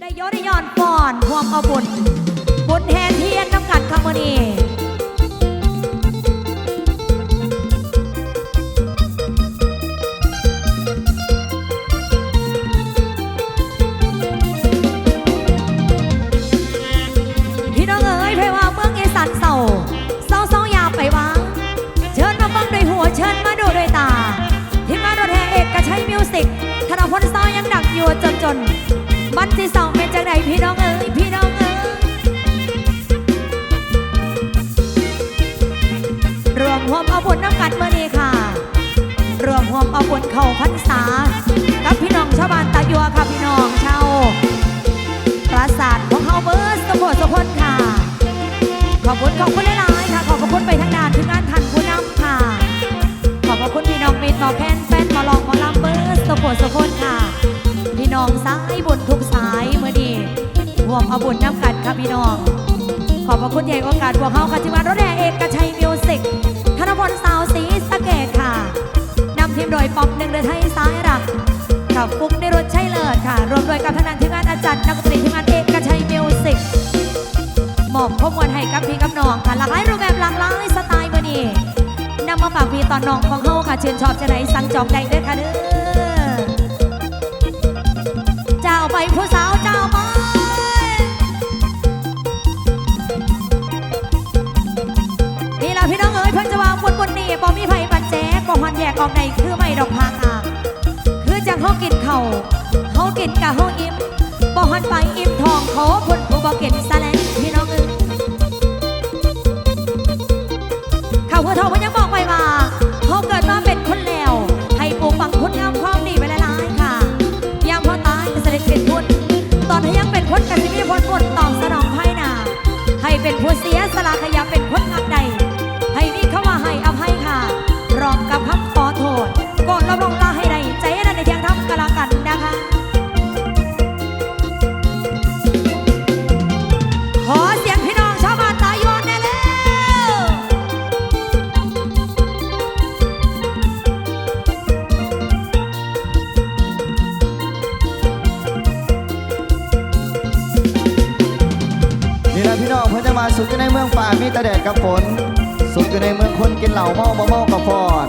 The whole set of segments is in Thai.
ได้ยศได้ย้อนฟอนพวงเอาบุญบุญแทนเทียนน้ำกันคำมือนีพี่น้องเอ๋ยเพว่าเมืองอีสานเศร้าเศร้าเศร้ายามไปวางเชิญมาฟังด้วยหัวเชิญมาดูด้วยตาทีมงานรถแห่เอกชัยมิวสิกธนพลซอยยังดักอยู่จนจน มันที่สองเป็นจังใดพี่น้องเอ๋ยพี่น้องเอ๋ยรวมหัวเอาบุญน้ำกันเมื่อนี้ค่ะ รวมหัวเอาบุญเข้าพรรษากับพี่น้องชาวบ้านตะยัวค่ะพี่น้องชาวปราสาทของเฮาเบิร์สสมบูรณ์สมบูรณ์ค่ะ ขอบคุณขอบคุณหลายๆค่ะ ขอบคุณไปทางด้านทีมงานทันผู้นำค่ะ ขอบคุณพี่น้องมิตรหมอแคนแฟนหมอลองหมอลำเบิร์สสปอร์ตสปอนค่ะ น้องสายบุญทุกสายเมื่อดีรวมเอาบุญน้ำกันค่ะพี่น้อง ขอบพระคุณใหญ่โอกาสพวกเขาค่ะที่มารถแห่เอกชัยมิวสิกธนพลสาวสีสะเกตค่ะนำทีมโดยป๊อปหนึ่งเดือไทยสายรักกับฟุกในรถใช่เลิศค่ะ รวมโดยกับทางด้านทีมงานอาจารย์นักดนตรีทีมงานเอกชัยมิวสิกมอบข้อมูลให้กับพี่กับน้องค่ะหลากหลายรูปแบบหลากหลายสไตล์เมื่อนี้นำมาฝากพี่ตอนน้องของเฮาค่ะเชื่นชอบจะไหนสั่งจองได้เด้อค่ะเด้อ เจ้าไปผู้สาวเจ้าไปนี่ล่ะพี่น้องเอ๋ยเพิ่นจะวางบนบนนี่บ่มีไผบันแจกบ่ฮอนแยกออกในคือไม่ดอกพางอะคือจังเฮากินข้าเฮากินกะเฮาอิ่มบ่ฮอนไปอิ่มทองขอพุ่นผู้บ่กินซะแล้วพี่น้องเอ๋ยข่าวหัวทองมันยัง ฝน สุขอยู่ในเมืองคนกินเหล้าเมาบ่เมากับฟอน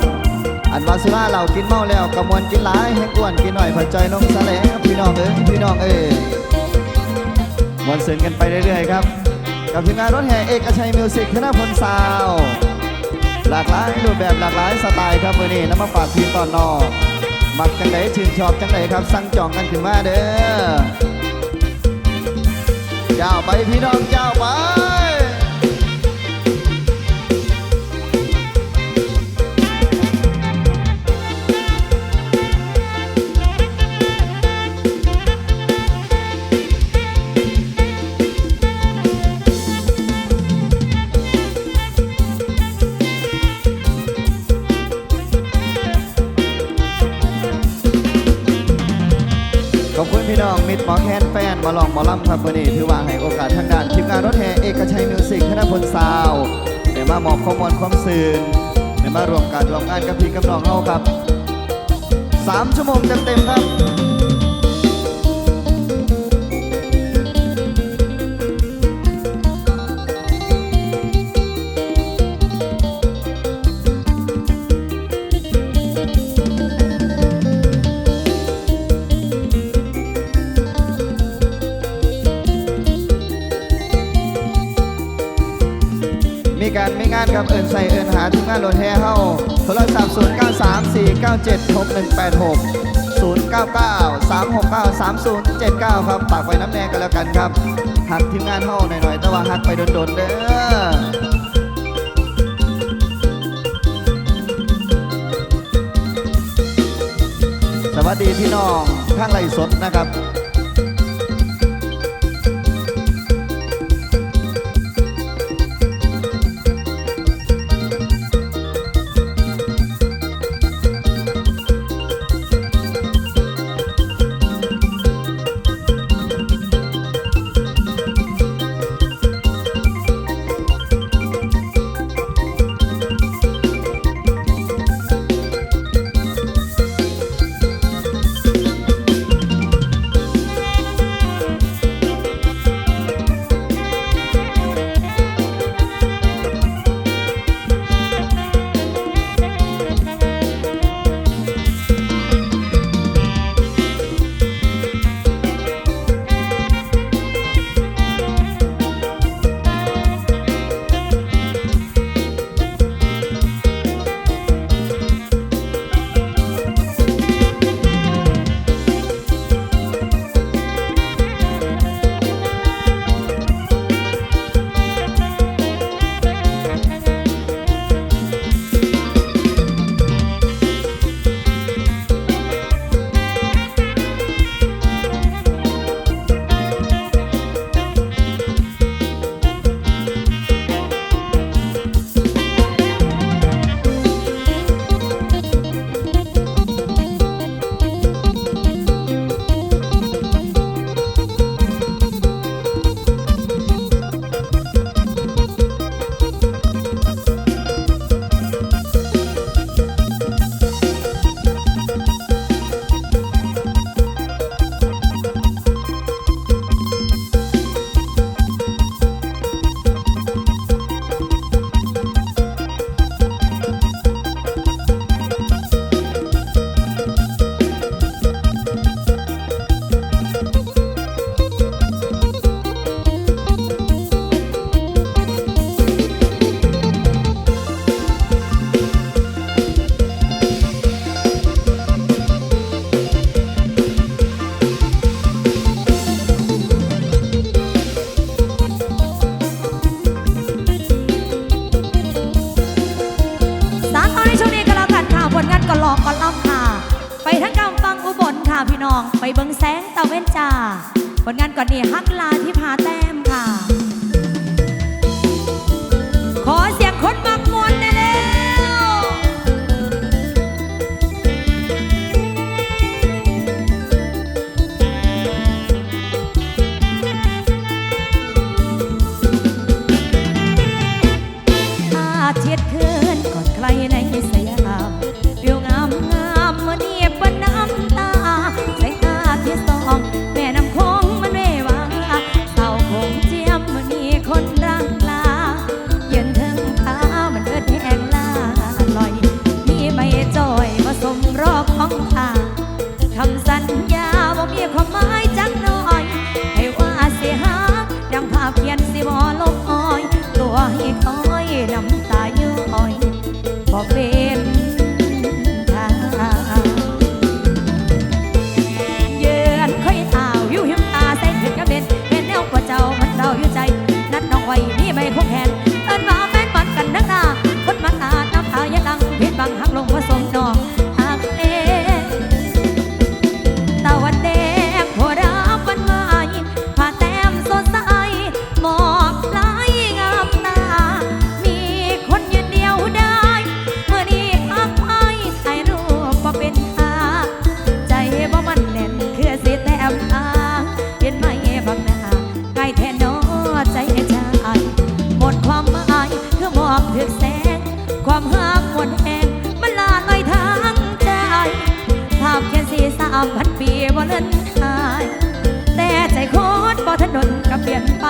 อันวาสุราเหล้ากินเมาแล้วกระมวลกินหลายให้อ้วนกินหน่อยผัดใจนมสะแหลงพี่น้องเอ้ยพี่น้องเอ้ยมวนเสินกันไปเรื่อยๆครับ กับทีมงานรถแห่เอกชัยมิวสิกธนพลซาว หลากหลายรูปแบบหลากหลายสไตล์ครับวันนี้นำมาฝากพี่ตอนนอกมักจังไดชื่นชอบจังไดครับ สั่งจองกันขึ้นมาเด้อเจ้าไปพี่น้องเจ้าไป มิตรหมอแคนแฟนมาลองหมอลำครับวันนี้ถือว่าให้โอกาสทางด้านทีมงานรถแห่เอกชัยมิวสิกคณะพลซาวด์ได้มามอบข้อมูลความสื่นได้มารวมการรวมงานกับพี่กับน้องเฮาครับสามชั่วโมงเต็มๆครับารมีงานกับเอินใส่เอินหาทีมงานรถแห่เฮาโทรศัพท์0 9 3 4 9 7 6 1 8 6 0 9 9 3 6 9 3 0 7 9 ครับฝากไว้น้ำแน่กันแล้วกันครับหักทีมงานเฮาหน่อยๆแต่ว่าหักไปโดนๆเด้อสวัสดีพี่น้องข้างไรสดนะครับ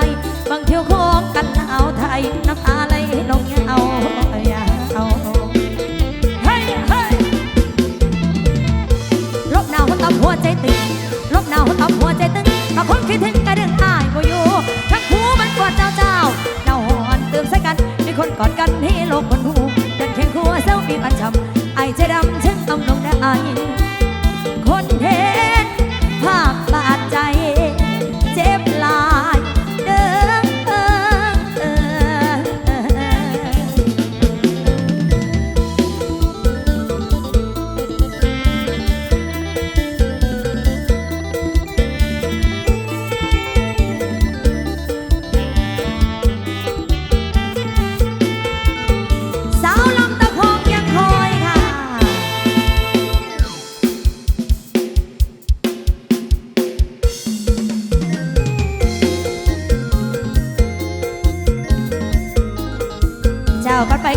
อยบางเที่ยวโค้งกันเอาไทยน้ำตาไหลลงเอาอย่าเอาเฮ้ยเฮ้ยลบหนาวตับหัวใจตึงลบหนาวตับหัวใจตึงก็คนคิดถึงกระดึงอายบ่อยู่ทั้งคู่มันกอดเจ้าเจ้าเน่าหอนเติมใส่กันมีคนกอด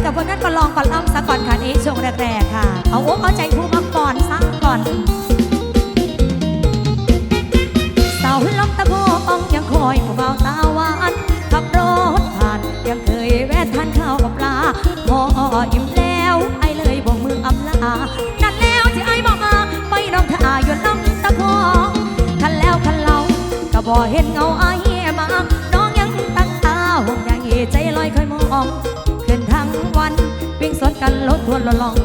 เจ้าก่อนไปกับคนนั้นก็ลองก่อนล่ำซะก่อนค่ะนี้ช่วงแรกๆค่ะ เอาอกเอาใจผู้มาก่อนซะก่อนเสาลำตะโพงยังคอยผู้เบาตาหวานขับรถผ่านยังเคยแวะทานข้าวกับปลาพออิ่มแล้วไอเลยโบกมืออำลานั่นแล้วที่ไอบอกมาไปน้องท่าอยู่ลำตะโพงคันแล้วคันเล่าก็บ่เห็นเงาไอมาน้องยังตั้งตาห่วงใยใจลอยคอยมอง กันรถทวนละลอง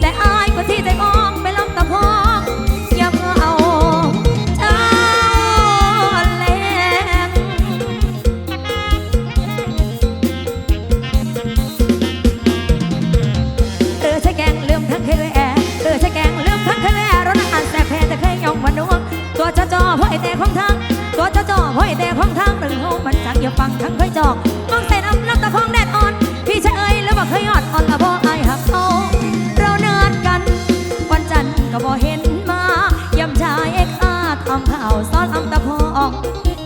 แต่อายก็ที่ใจมองไปลำตะโพงอย่ามาเอาเจ้าแรงเออใช่แกงลืมทั้งเคยแอเออใช่แกงลืมทั้งเคยแอรถอันแสบแพ้แต่เคยยองมันนวงตัวเจ้าจอพ่อไอแต่ของทางตัวเจ้าจอพ่อไอแต่ของทางหนึ่งโฮมันจังอย่าฟังทั้งเคยจอกมองใส่น้ำน้ำตะคองแดดอ่อนพี่ชายเอ้ยแล้วว่าเคยยอดอ่อนละพ่ ก็บ่เห็นมายำชายเอกอาทำข่าวซ้อนอำตะพอง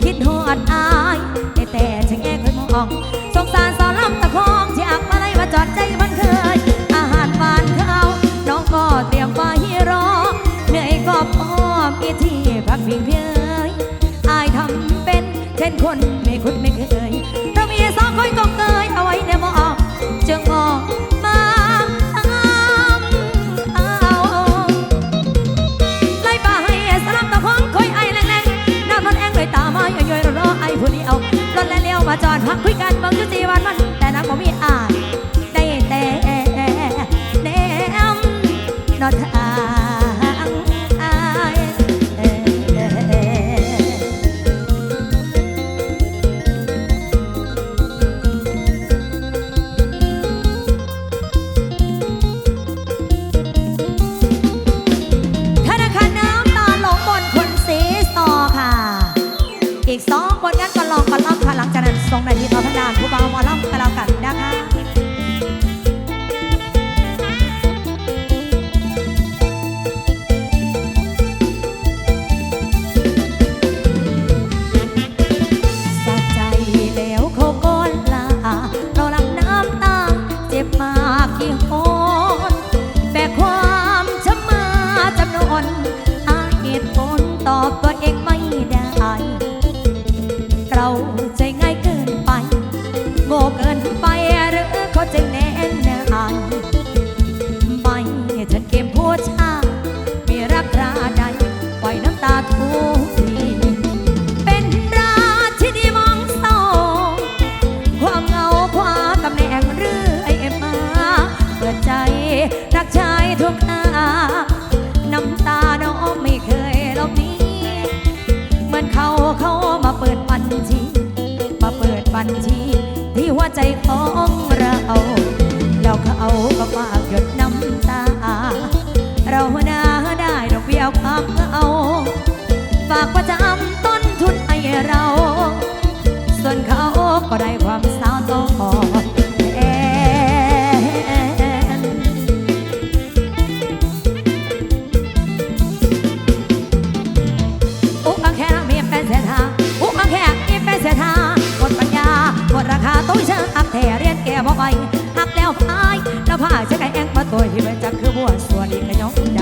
คิดหอดอายแต่แต่ช่างแง่เคยมองสงสารสอนลำตะคองที่อักมาไล่มาจอดใจมันเคย อาหารหวานข้าวน้องก็เตรียมไว้รอเหนื่อยก็พอมีที่พักพิงเพียยอายทำเป็นเช่นคน พักคุยกันบางจุจีวันมัน ใจของเราเราก็เอาก็ฝากหยดน้ำตา เราหน้าได้ดอกเบี้ยความเอา ฝากว่าจะ ¿no?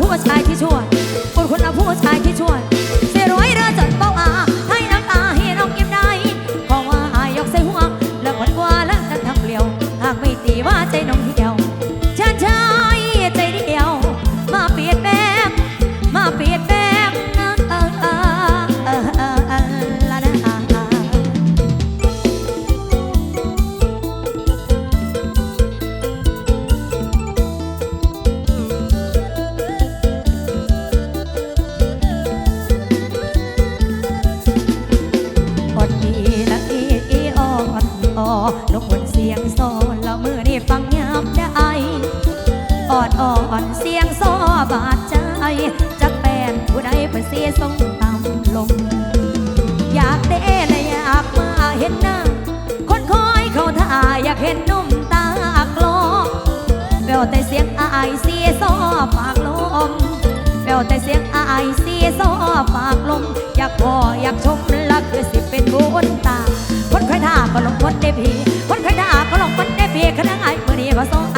ผู้ชายที่ช่วนอดคนเอาผู้ชายที่ช่วน อดอ่อนเสียงซ้อบาดใจจักแปนผู้ใดเป็นเสียทรงต่ำลง อยากเด้และอยากมาเห็นหน้า คนคอยเขาท่าอยากเห็นนุ่มตากลมแววแต่เสียงอายเสียซ้อปากลมแววแต่เสียงอายเสียซ้อปากลม อยากพออยากชมละคือสิเป็นบุญตา คนคอยท่าก็ลงคนได้พีคนคอยท่าก็ลงคนได้พีขณะไอ้เมื่อนี้ก็ซ้อ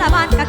la banda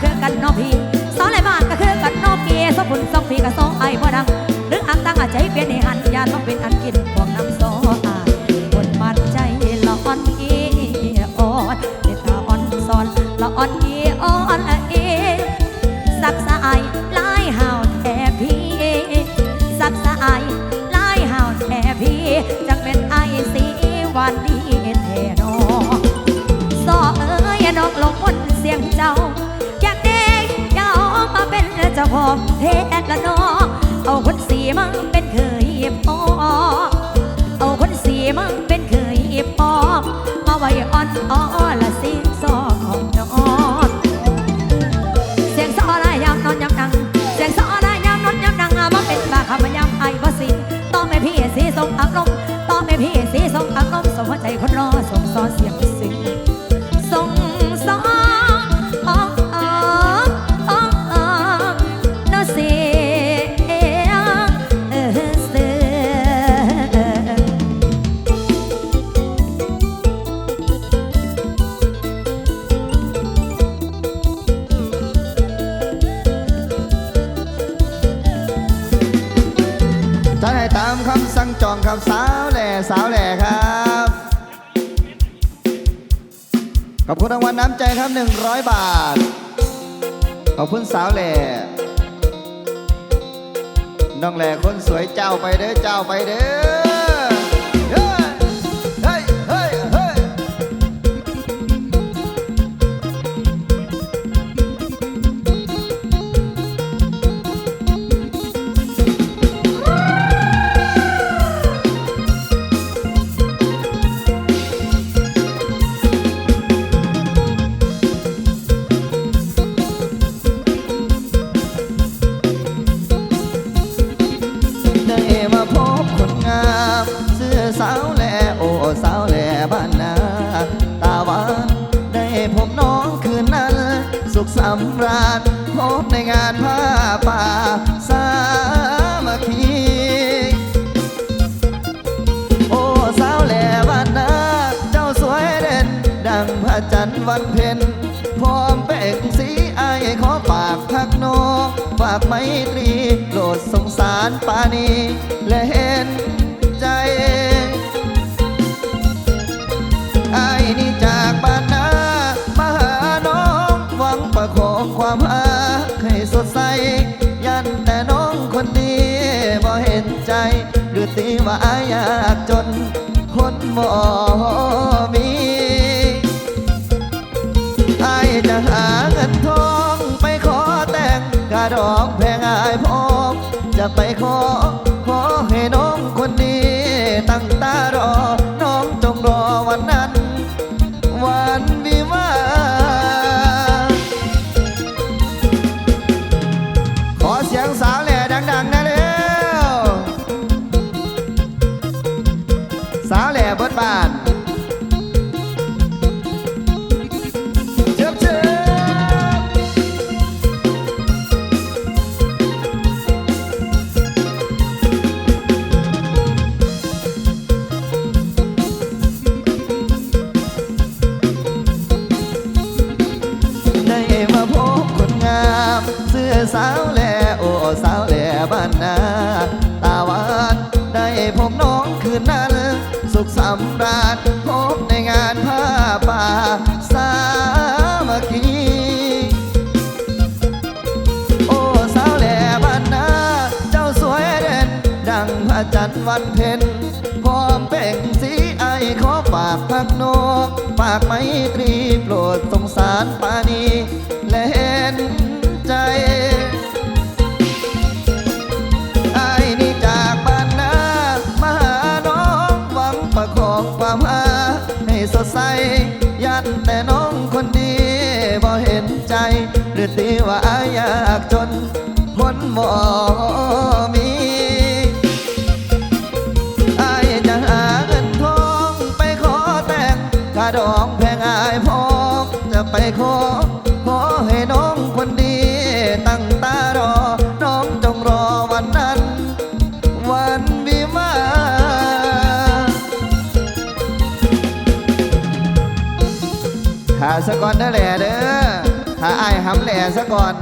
จองครับสาวแหล่สาวแหล่ครับขอบคุณรางวัลน้ำใจครับ 100 บาท ขอบคุณสาวแหล่น้องแหล่คนสวยเจ้าไปเด้อเจ้าไปเด้อ ฝากไมตรีโปรดสงสารปานีและเห็นใจไอ้นี่จากบ้านนามาหาน้องหวังประคองความอาให้สดใส ยันแต่น้องคนดีบ่เห็นใจ หรือตีว่าอายอยากจน คนบ่มีไอายจะหาเงินทอง ดอกแพงอายพอจะไปขอ นั้น สุขสำราญพบในงานผ้าป่าสามัคคีโอ้สาวแหล่บ้านนาเจ้าสวยเด่น ดังพระจันทร์วันเพ็ญพร้อมเป่งสีไอขอฝากพักนกฝากไมตรีโปรดสงสารปานี หรือตีว่าอยากจนคนบ่มีอายจะหาเงินทองไปขอแต่งกระดองแพงอายพอจะไปขอ ขอให้น้องคนดีตั้งตารอ น้องจงรอวันนั้น วันวิวาหาสะก่อนเด้อแหล่เด้อหาไอ้ายำแหล่สะก่อน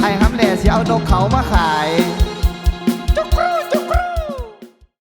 ไอ้ายหำแหล่สิเอานกเขามาขา